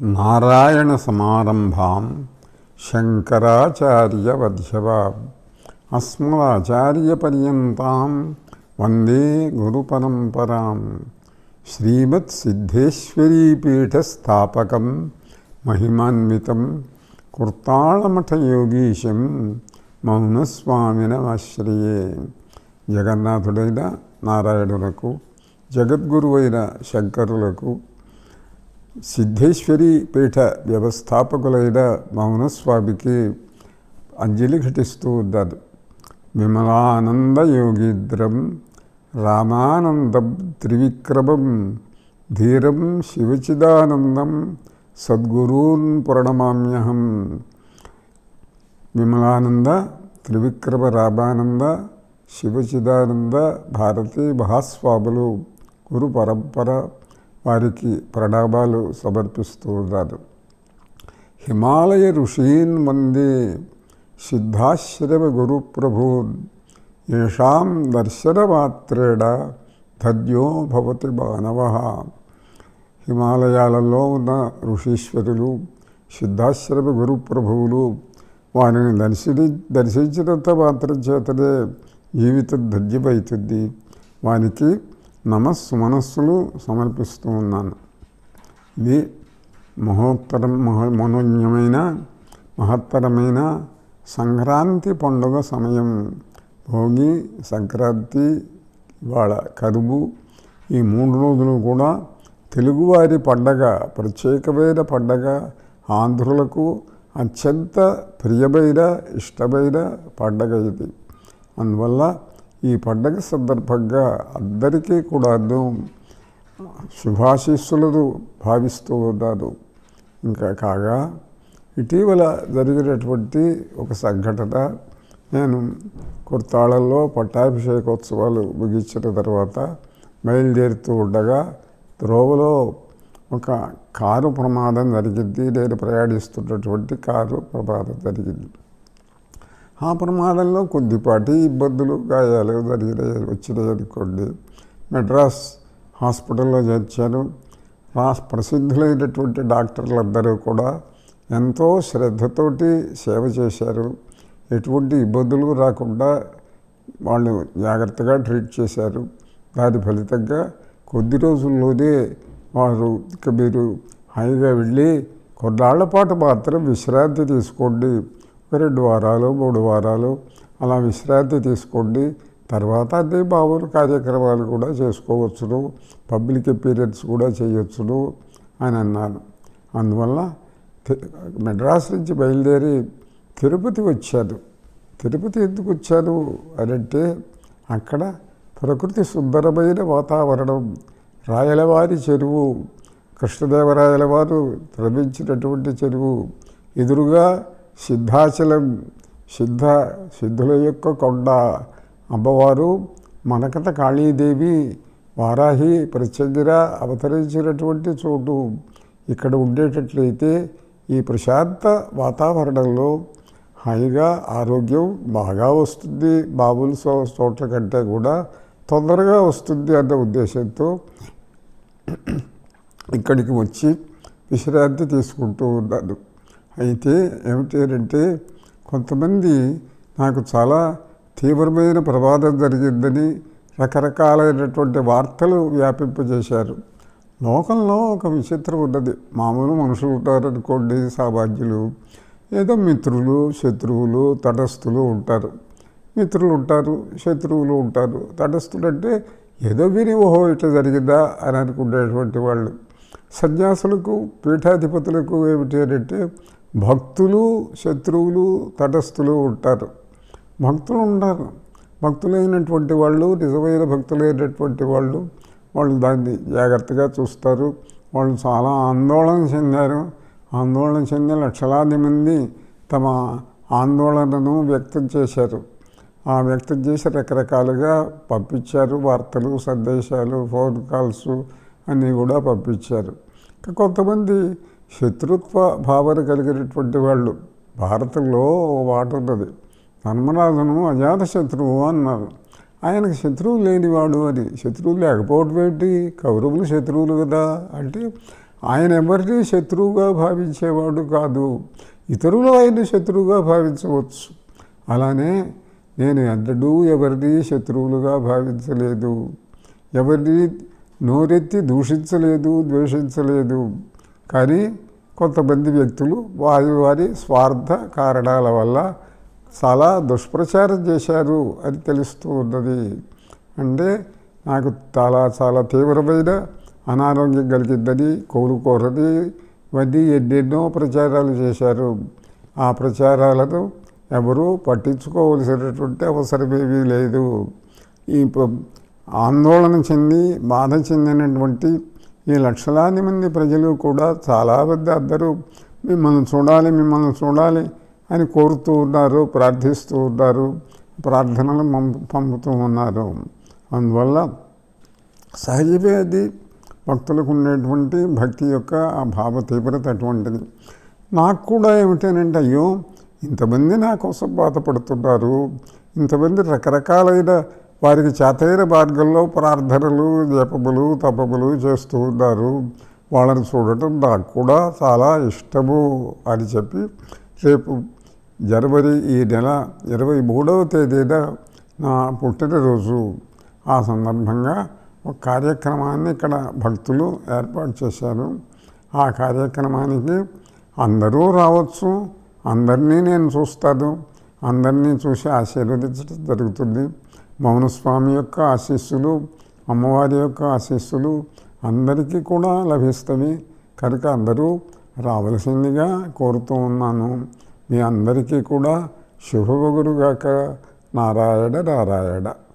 నారాయణసమారంభాం శంకరాచార్యవధ్యవాం అస్మదాచార్యపర్యంతం వందే గురుపరంపరాం శ్రీమత్సిద్ధేశ్వరీపీఠస్థాపకం మహిమాన్వితం కుర్తాళమఠయోగీశం మౌనస్వామినమాశ్రయే. జగన్నాథుడైన నారాయణులకు జగద్గురువైన శంకరులకు సిద్ధేశ్వరి పీఠ వ్యవస్థాపకులైన మౌనస్వామికి అంజలి ఘటిస్తూ ఉన్నారు విమలానంద యోగీద్రం రామానందం త్రివిక్రమం ధీరం శివచిదానందం సద్గురూన్ పురణమామ్యహం. విమలానంద త్రివిక్రమ రామానంద శివచిదానంద భారతీ మహాస్వాములు గురు పరంపర వారికి ప్రణామాలు సమర్పిస్తూ ఉన్నారు హిమాలయ ఋషీన్ మంది సిద్ధాశ్రమ గురు ప్రభూన్ ఏషాం దర్శనమాత్రేణ ధన్యో భవతి మానవ. హిమాలయాలలో ఉన్న ఋషీశ్వరులు సిద్ధాశ్రమ గురు ప్రభువులు వారిని దర్శిని దర్శించినంత మాత్రం చేతనే జీవితం ధన్యమవుతుంది. వానికి నమస్సు మనస్సులు సమర్పిస్తూ ఉన్నాను. ఇది మహోత్తరం మహో మనోజ్ఞమైన మహత్తరమైన సంక్రాంతి పండుగ సమయం. భోగి సంక్రాంతి ఇవాళ కరువు. ఈ మూడు రోజులు కూడా తెలుగువారి పండగ ప్రత్యేకమైన పండగ. ఆంధ్రులకు అత్యంత ప్రియమైన ఇష్టమైన పండగ ఇది. అందువల్ల ఈ పండగ సందర్భంగా అందరికీ కూడాను శుభాశీస్సులను భావిస్తూ ఉన్నాను. ఇంకా కాగా ఇటీవల జరిగినటువంటి ఒక సంఘటన నేను కుర్తాళల్లో పట్టాభిషేకోత్సవాలు ముగించిన తర్వాత బయలుదేరుతూ ఉండగా త్రోవలో ఒక కారు ప్రమాదం జరిగింది. నేను ప్రయాణిస్తున్నటువంటి కారు ప్రమాదం జరిగింది. ఆ ప్రమాదంలో కొద్దిపాటి ఇబ్బందులు గాయాలు జరిగినాయి వచ్చినాయి అనుకోండి. మెడ్రాస్ హాస్పిటల్లో చేర్చాను. రాస్ ప్రసిద్ధులైనటువంటి డాక్టర్లందరూ కూడా ఎంతో శ్రద్ధతోటి సేవ చేశారు. ఎటువంటి ఇబ్బందులు రాకుండా వాళ్ళు జాగ్రత్తగా ట్రీట్ చేశారు. దాని ఫలితంగా కొద్ది రోజుల్లోనే వారు ఇక మీరు హాయిగా వెళ్ళి కొన్నాళ్ళ పాటు మాత్రం విశ్రాంతి తీసుకోండి. రెండు వారాలు మూడు వారాలు అలా విశ్రాంతి తీసుకోండి. తర్వాత అన్ని మామూలు కార్యక్రమాలు కూడా చేసుకోవచ్చును. పబ్లిక్ అపీరెన్స్ కూడా చేయొచ్చును అని అన్నాను అందువల్ల మెడ్రాస్ నుంచి బయలుదేరి తిరుపతి వచ్చాను. తిరుపతి ఎందుకు వచ్చాను అనంటే అక్కడ ప్రకృతి సుందరమైన వాతావరణం. రాయలవారి చెరువు కృష్ణదేవరాయల వారు త్రమించినటువంటి చెరువు. ఎదురుగా సిద్ధాచలం సిద్ధ సిద్ధుల యొక్క కొండ అమ్మవారు మనకట కాళీదేవి వారాహి ప్రత్యంగిరా అవతరించినటువంటి చోటు. ఇక్కడ ఉండేటట్లయితే ఈ ప్రశాంత వాతావరణంలో హాయిగా ఆరోగ్యం బాగా వస్తుంది. మామూలు చోట్ల కంటే కూడా తొందరగా వస్తుంది అన్న ఉద్దేశంతో ఇక్కడికి వచ్చి విశ్రాంతి తీసుకుంటూ ఉన్నాను. అయితే ఏమిటంటే కొంతమంది నాకు చాలా తీవ్రమైన ప్రమాదం జరిగిందని రకరకాలైనటువంటి వార్తలు వ్యాపింపజేశారు. లోకంలో ఒక విచిత్రం ఉన్నది. మామూలు మనుషులు ఉంటారు అనుకోండి సామాన్యులు. ఏదో మిత్రులు శత్రువులు తటస్థులు ఉంటారు. మిత్రులు ఉంటారు శత్రువులు ఉంటారు. తటస్థులు అంటే ఏదో విని ఓహో ఇట్లా జరిగిందా అని అనుకునేటువంటి వాళ్ళు. సన్యాసులకు పీఠాధిపతులకు ఏమిటి అంటే భక్తులు శత్రువులు తటస్థులు ఉంటారు. భక్తులు ఉంటారు భక్తులైనటువంటి వాళ్ళు నిజమైన భక్తులైనటువంటి వాళ్ళు వాళ్ళు దాన్ని జాగ్రత్తగా చూస్తారు. వాళ్ళు చాలా ఆందోళన చెందారు. ఆందోళన చెందిన లక్షలాది మంది తమ ఆందోళనను వ్యక్తం చేశారు. ఆ వ్యక్తం చేసి రకరకాలుగా పంపించారు. వార్తలు సందేశాలు ఫోన్ కాల్స్ అన్నీ కూడా పంపించారు. కొంతమంది శత్రుత్వ భావన కలిగినటువంటి వాళ్ళు. భారతంలో మాట ఉన్నది. ధర్మరాజును అజాత శత్రువు అన్నారు. ఆయనకు శత్రువు లేనివాడు అని. శత్రువు లేకపోవడం ఏంటి? కౌరవులు శత్రువులు కదా అంటే ఆయన ఎవరిని శత్రువుగా భావించేవాడు కాదు. ఇతరులు ఆయన శత్రువుగా భావించవచ్చు. అలానే నేను ఎంతడూ ఎవరిని శత్రువులుగా భావించలేదు. ఎవరిని నోరెత్తి దూషించలేదు ద్వేషించలేదు. కానీ కొంతమంది వ్యక్తులు వారి వారి స్వార్థ కారణాల వల్ల చాలా దుష్ప్రచారం చేశారు అని తెలుస్తూ ఉన్నది. అంటే నాకు చాలా చాలా తీవ్రమైన అనారోగ్యం కలిగిందని కోరుకోరని ఇవన్నీ ఎన్నెన్నో ప్రచారాలు చేశారు. ఆ ప్రచారాలను ఎవరూ పట్టించుకోవలసినటువంటి అవసరమేమీ లేదు. ఈ ప- ఆందోళన చెంది బాధ చెందినటువంటి ఈ లక్షలాది మంది ప్రజలు కూడా చాలా పెద్ద అందరూ మిమ్మల్ని చూడాలి మిమ్మల్ని చూడాలి అని కోరుతూ ఉన్నారు ప్రార్థిస్తూ ఉన్నారు ప్రార్థనలు పంపుతూ ఉన్నారు. అందువల్ల సహజమే అది భక్తులకు ఉండేటువంటి భక్తి యొక్క ఆ భావ తీవ్రత అటువంటిది. నాకు కూడా ఏమిటనంటే అయ్యో ఇంతమంది నా కోసం బాధపడుతున్నారు ఇంతమంది రకరకాలైన వారికి చేతైన మార్గంలో ప్రార్థనలు జపములు తపములు చేస్తూ ఉన్నారు. వాళ్ళని చూడటం నాకు కూడా చాలా ఇష్టము అని చెప్పి రేపు జనవరి ఈ నెల ఇరవై మూడవ తేదీన నా పుట్టినరోజు. ఆ సందర్భంగా ఒక కార్యక్రమాన్ని ఇక్కడ భక్తులు ఏర్పాటు చేశారు. ఆ కార్యక్రమానికి అందరూ రావచ్చు అందరినీ నేను చూస్తాను అందరినీ చూసి ఆశీర్వదించడం జరుగుతుంది. మౌనస్వామి యొక్క ఆశీస్సులు అమ్మవారి యొక్క ఆశీస్సులు అందరికీ కూడా లభిస్తవి. కనుక అందరూ రావలసిందిగా కోరుతూ ఉన్నాను. మీ అందరికీ కూడా శుభగురుగాక. నారాయణ నారాయణ.